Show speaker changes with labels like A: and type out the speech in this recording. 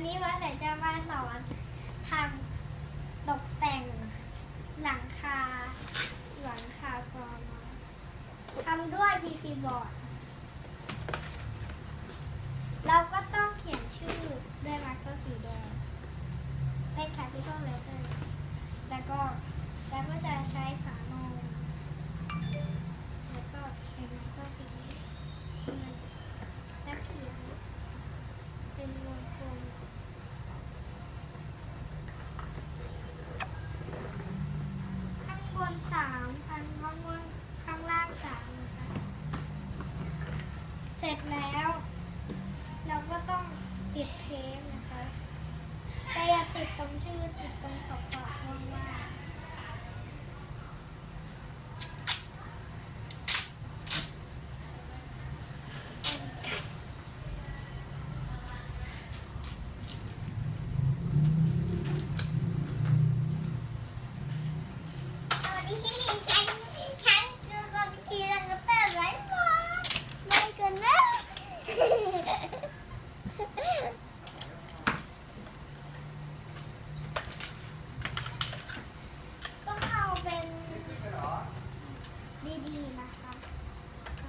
A: วันนี้มาใส่จะมาสอนทำตกแต่งหลังคาหลังคากรอนทำด้วยพีพีบอร์ดเราก็ต้องเขียนชื่อด้วยมาร์กเกอร์สีแดง เป็น capital letter แล้วก็แล้วก็จะใช้ฝาโลงแล้วก็ใช้มาร์กเกอร์สีแดงแล้วเขียนเป็นวงกลมข้างบ นสามพันข้างบนข้างล่างสามนะคะเสร็จแล้ว เราก็ต้องติดเทปนะคะ แต่อย่าติดตรงชื่อติด Di.